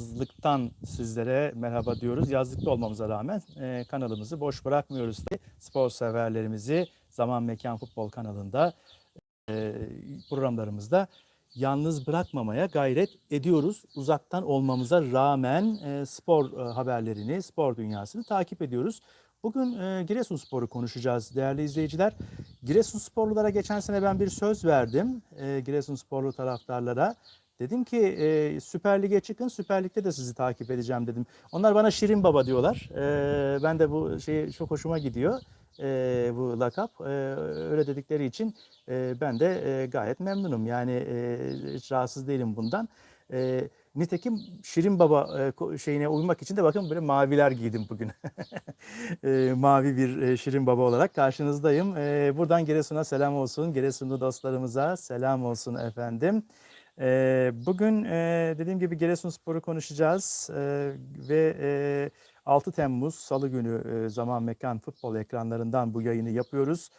Yazlıktan sizlere merhaba diyoruz. Yazlıkta olmamıza rağmen e, kanalımızı boş bırakmıyoruz. Spor severlerimizi Zaman Mekan Futbol kanalında e, programlarımızda yalnız bırakmamaya gayret ediyoruz. Uzaktan olmamıza rağmen e, spor e, haberlerini, spor dünyasını takip ediyoruz. Bugün e, Giresunspor'u konuşacağız değerli izleyiciler. Giresunsporlulara geçen sene ben bir söz verdim. E, Giresunsporlu taraftarlara. Dedim ki e, Süper Lig'e çıkın, Süper Lig'de de sizi takip edeceğim dedim. Onlar bana Şirin Baba diyorlar. E, ben de bu şey çok hoşuma gidiyor e, bu lakap. E, öyle dedikleri için e, ben de e, gayet memnunum. Yani e, hiç rahatsız değilim bundan. E, nitekim Şirin Baba e, şeyine uymak için de bakın böyle maviler giydim bugün. E, mavi bir e, Şirin Baba olarak karşınızdayım. E, buradan Giresun'a selam olsun. Giresunlu dostlarımıza selam olsun efendim. E, bugün e, dediğim gibi Giresunspor'u konuşacağız E, ve e, 6 Temmuz Salı günü e, Zaman Mekan futbol ekranlarından bu yayını yapıyoruz.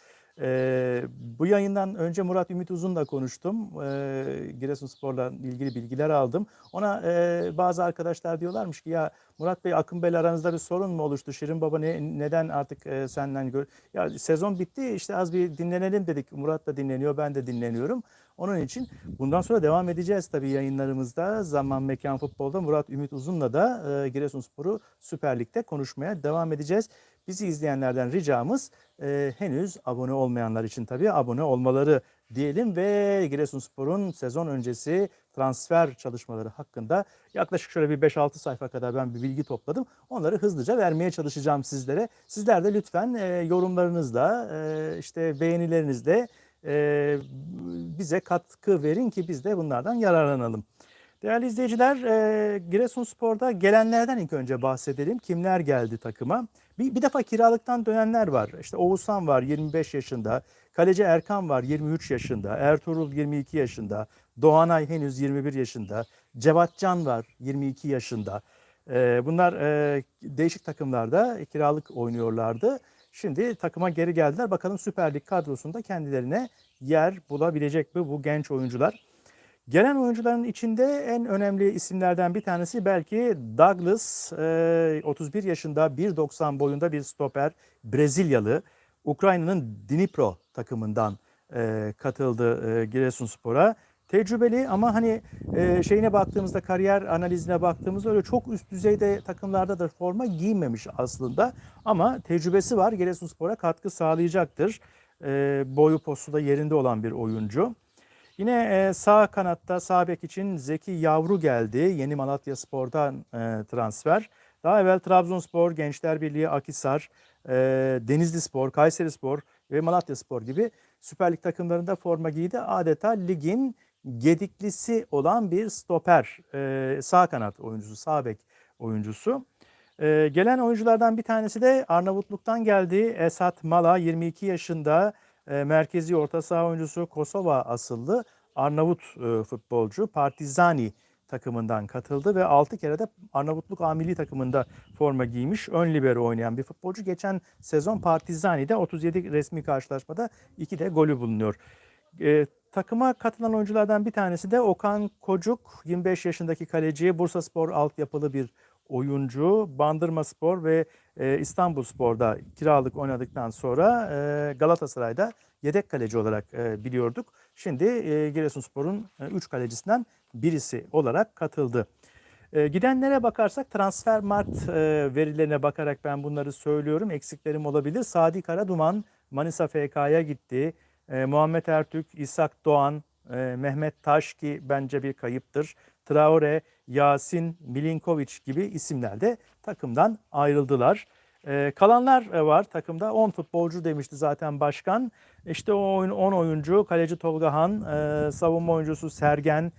E, bu yayından önce Murat Ümit Uzun'la konuştum. E, Giresunspor'la ilgili bilgiler aldım. Ona e, bazı arkadaşlar diyorlarmış ki ya Murat Bey Akın Bey'le aranızda bir sorun mu oluştu? Şirin Baba ne, neden artık e, senden gör... Ya sezon bitti işte az bir dinlenelim dedik. Murat da dinleniyor ben de dinleniyorum. Onun için bundan sonra devam edeceğiz tabii yayınlarımızda. Zaman Mekan Futbol'da Murat Ümit Uzun'la da e, Giresunspor'u Süper Lig'de konuşmaya devam edeceğiz. Bizi izleyenlerden ricamız e, henüz abone olmayanlar için tabii abone olmaları diyelim ve Giresunspor'un sezon öncesi transfer çalışmaları hakkında yaklaşık şöyle bir 5-6 sayfa kadar ben bir bilgi topladım. Onları hızlıca vermeye çalışacağım sizlere. Sizler de lütfen e, yorumlarınızla, e, işte beğenilerinizle e, bize katkı verin ki biz de bunlardan yararlanalım. Değerli izleyiciler, e, Giresunspor'da gelenlerden ilk önce bahsedelim. Kimler geldi takıma? Bir, bir defa kiralıktan dönenler var. İşte Oğuzhan var 25 yaşında. Kaleci Erkan var 23 yaşında. Ertuğrul 22 yaşında. Doğanay henüz 21 yaşında. Cevatcan var 22 yaşında. E, bunlar e, değişik takımlarda kiralık oynuyorlardı. Şimdi takıma geri geldiler. Bakalım Süper Lig kadrosunda kendilerine yer bulabilecek mi bu genç oyuncular? Gelen oyuncuların içinde en önemli isimlerden bir tanesi belki Douglas, e, 31 yaşında 1.90 boyunda bir stoper, Brezilyalı. Ukrayna'nın Dnipro takımından katıldı Giresunspor'a. Tecrübeli ama hani e, şeyine baktığımızda kariyer analizine baktığımızda öyle çok üst düzeyde takımlarda da forma giymemiş aslında. Ama tecrübesi var Giresunspor'a katkı sağlayacaktır. E, boyu postu da yerinde olan bir oyuncu. Yine e, sağ kanatta sağ bek için Zeki Yavru geldi. Yeni Malatya Spor'dan e, transfer. Daha evvel Trabzonspor, Gençler Birliği, Akisar, e, Denizli Spor, Kayseri Spor ve Malatya Spor gibi Süper Lig takımlarında forma giydi. Adeta ligin gediklisi olan bir stoper, e, sağ kanat oyuncusu, sağ bek oyuncusu. E, gelen oyunculardan bir tanesi de Arnavutluk'tan geldi. Esat Mala 22 yaşında e, merkezi orta saha oyuncusu Kosova asıllı Arnavut e, futbolcu Partizani takımından katıldı ve 6 kere de Arnavutluk A milli takımında forma giymiş. Ön libero oynayan bir futbolcu. Geçen sezon Partizani'de 37 resmi karşılaşmada 2 de golü bulunuyor. E, takıma katılan oyunculardan bir tanesi de Okan Kocuk, 25 yaşındaki kaleci, Bursaspor altyapılı bir oyuncu. Bandırma Spor ve e, İstanbul Spor'da kiralık oynadıktan sonra e, Galatasaray'da yedek kaleci olarak e, biliyorduk. Şimdi e, Giresunspor'un 3 kalecisinden birisi olarak katıldı. E, gidenlere bakarsak transfer mart e, verilerine bakarak ben bunları söylüyorum. Eksiklerim olabilir. Sadi Karaduman Manisa FK'ya gitti. E, Muhammed Ertürk, İshak Doğan, e, Mehmet Taş ki bence bir kayıptır. Traore, Yasin, Milinkovic gibi isimler de takımdan ayrıldılar. E, kalanlar var takımda 10 futbolcu demişti zaten başkan. İşte o oyun 10 oyuncu kaleci Tolga Han, e, savunma oyuncusu Sergen,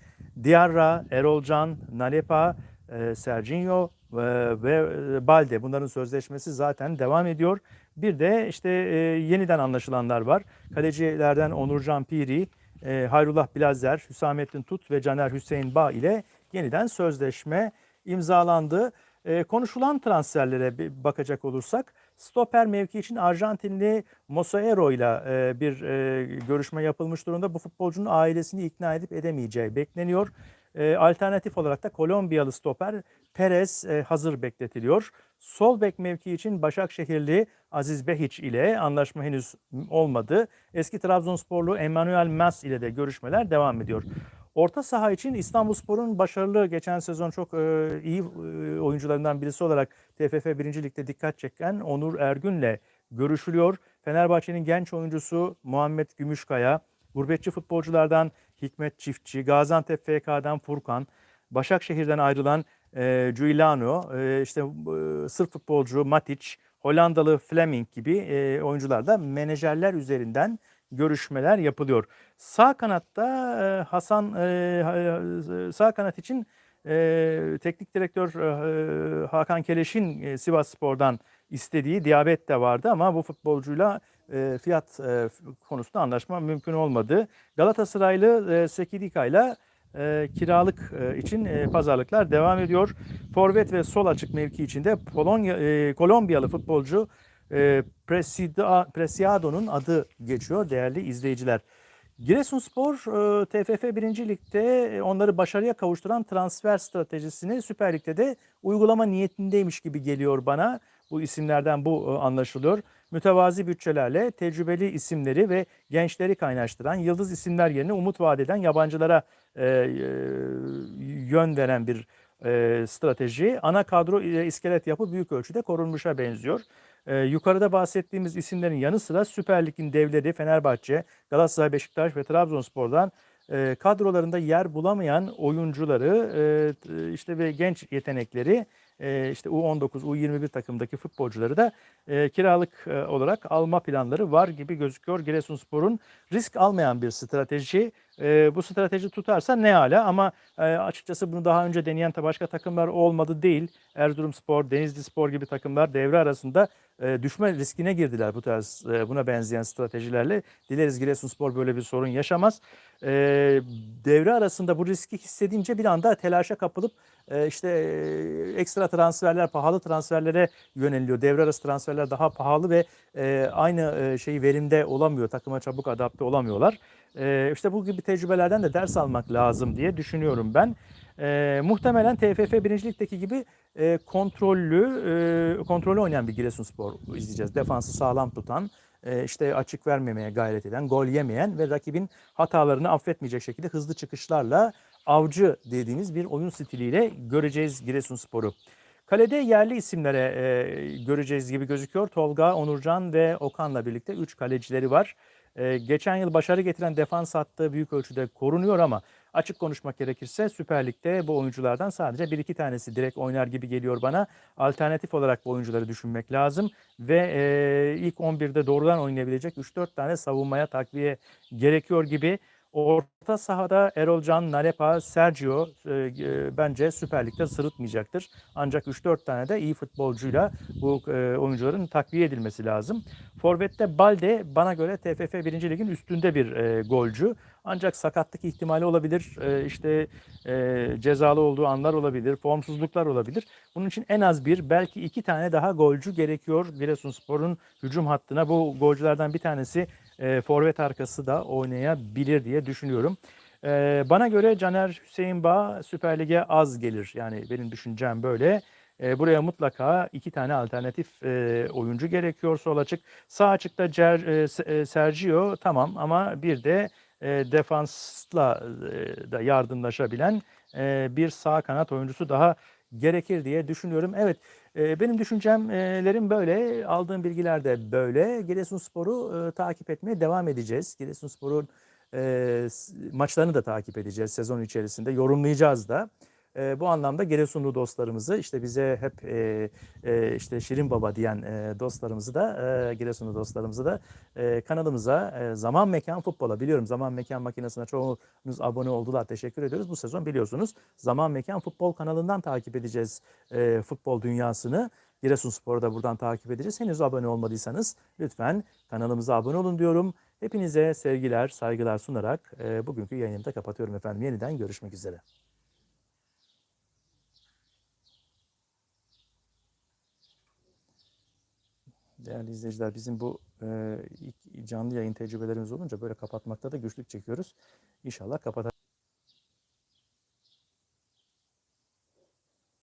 Diarra, Erolcan, Nalepa, e, Serginho e, ve e, Balde bunların sözleşmesi zaten devam ediyor. Bir de işte e, yeniden anlaşılanlar var. Kalecilerden Onurcan Piri, e, Hayrullah Bilazer, Hüsamettin Tut ve Caner Hüseyin Bağ ile yeniden sözleşme imzalandı. E, konuşulan transferlere bir bakacak olursak stoper mevki için Arjantinli Mosaero ile e, bir e, görüşme yapılmış durumda. Bu futbolcunun ailesini ikna edip edemeyeceği bekleniyor. E, alternatif olarak da Kolombiyalı stoper Perez e, hazır bekletiliyor. Sol bek mevki için Başakşehirli Aziz Behiç ile anlaşma henüz olmadı. Eski Trabzonsporlu Emmanuel Mas ile de görüşmeler devam ediyor. Orta saha için İstanbulspor'un başarılı geçen sezon çok e, iyi e, oyuncularından birisi olarak TFF 1. Lig'de dikkat çeken Onur Ergün'le görüşülüyor. Fenerbahçe'nin genç oyuncusu Muhammed Gümüşkaya, gurbetçi futbolculardan Hikmet Çiftçi, Gaziantep FK'dan Furkan, Başakşehir'den ayrılan e, Giuliano, e, işte e, Sırp futbolcu Matic, Hollandalı Fleming gibi e, oyuncularla menajerler üzerinden görüşmeler yapılıyor. Sağ kanatta e, Hasan e, e, sağ kanat için e, teknik direktör e, Hakan Keleş'in e, Sivas Spor'dan istediği diyabet de vardı ama bu futbolcuyla e, fiyat e, konusunda anlaşma mümkün olmadı. Galatasaraylı e, Sekidika ile e, kiralık e, için e, pazarlıklar devam ediyor. Forvet ve sol açık mevki içinde Polonya, e, Kolombiyalı futbolcu e, Presida, Preciado'nun adı geçiyor değerli izleyiciler. Giresunspor e, TFF 1. Lig'de e, onları başarıya kavuşturan transfer stratejisini Süper Lig'de de uygulama niyetindeymiş gibi geliyor bana. Bu isimlerden bu e, anlaşılıyor. Mütevazi bütçelerle tecrübeli isimleri ve gençleri kaynaştıran yıldız isimler yerine umut vaat eden yabancılara e, e, yön veren bir e, strateji. Ana kadro ile iskelet yapı büyük ölçüde korunmuşa benziyor. E, yukarıda bahsettiğimiz isimlerin yanı sıra Süper Lig'in devleri Fenerbahçe, Galatasaray, Beşiktaş ve Trabzonspor'dan e, kadrolarında yer bulamayan oyuncuları e, işte ve genç yetenekleri e, işte U19, U21 takımdaki futbolcuları da e, kiralık e, olarak alma planları var gibi gözüküyor. Giresunspor'un risk almayan bir strateji. E, bu strateji tutarsa ne ala ama e, açıkçası bunu daha önce deneyen de başka takımlar olmadı değil. Erzurumspor, Denizlispor gibi takımlar devre arasında e, düşme riskine girdiler bu tarz e, buna benzeyen stratejilerle. Dileriz Giresunspor böyle bir sorun yaşamaz. E, devre arasında bu riski hissedince bir anda telaşa kapılıp e, işte e, ekstra transferler, pahalı transferlere yöneliliyor. Devre arası transferler daha pahalı ve e, aynı e, şeyi verimde olamıyor. Takıma çabuk adapte olamıyorlar. E, işte bu gibi tecrübelerden de ders almak lazım diye düşünüyorum ben. E, muhtemelen TFF 1. Lig'deki gibi e, kontrollü, e, kontrollü oynayan bir Giresunspor izleyeceğiz. Defansı sağlam tutan, e, işte açık vermemeye gayret eden, gol yemeyen ve rakibin hatalarını affetmeyecek şekilde hızlı çıkışlarla avcı dediğimiz bir oyun stiliyle göreceğiz Giresunspor'u. Kalede yerli isimlere e, göreceğiz gibi gözüküyor. Tolga, Onurcan ve Okan'la birlikte 3 kalecileri var. E, geçen yıl başarı getiren defans hattı büyük ölçüde korunuyor ama açık konuşmak gerekirse Süper Lig'de bu oyunculardan sadece bir iki tanesi direkt oynar gibi geliyor bana. Alternatif olarak bu oyuncuları düşünmek lazım ve e, ilk 11'de doğrudan oynayabilecek 3-4 tane savunmaya takviye gerekiyor gibi. Orta sahada Erol Can, Narepa, Sergio e, e, bence Süper Lig'de sırıtmayacaktır. Ancak 3-4 tane de iyi futbolcuyla bu e, oyuncuların takviye edilmesi lazım. Forvet'te Balde bana göre TFF 1. Lig'in üstünde bir e, golcü. Ancak sakatlık ihtimali olabilir, e, işte e, cezalı olduğu anlar olabilir, formsuzluklar olabilir. Bunun için en az bir, belki iki tane daha golcü gerekiyor Giresunspor'un hücum hattına. Bu golcülerden bir tanesi e, forvet arkası da oynayabilir diye düşünüyorum. E, bana göre Caner Hüseyin Bağ Süper Lig'e az gelir. Yani benim düşüncem böyle. E, buraya mutlaka iki tane alternatif e, oyuncu gerekiyor sol açık. Sağ açıkta Cer, e, Sergio tamam ama bir de e, defansla e, da yardımlaşabilen e, bir sağ kanat oyuncusu daha gerekir diye düşünüyorum. Evet e, benim düşüncemlerim böyle. Aldığım bilgiler de böyle. Giresunspor'u e, takip etmeye devam edeceğiz. Giresunspor'un e, maçlarını da takip edeceğiz sezon içerisinde. Yorumlayacağız da. E, bu anlamda Giresunlu dostlarımızı işte bize hep e, e, işte Şirin Baba diyen e, dostlarımızı da e, Giresunlu dostlarımızı da e, kanalımıza e, Zaman Mekan Futbol'a biliyorum Zaman Mekan makinesine çoğunuz abone oldular teşekkür ediyoruz. Bu sezon biliyorsunuz Zaman Mekan Futbol kanalından takip edeceğiz e, futbol dünyasını. Giresunspor'u da buradan takip edeceğiz. Henüz abone olmadıysanız lütfen kanalımıza abone olun diyorum. Hepinize sevgiler, saygılar sunarak e, bugünkü yayınımı da kapatıyorum efendim. Yeniden görüşmek üzere. Değerli izleyiciler bizim bu e, canlı yayın tecrübelerimiz olunca böyle kapatmakta da güçlük çekiyoruz. İnşallah kapatalım.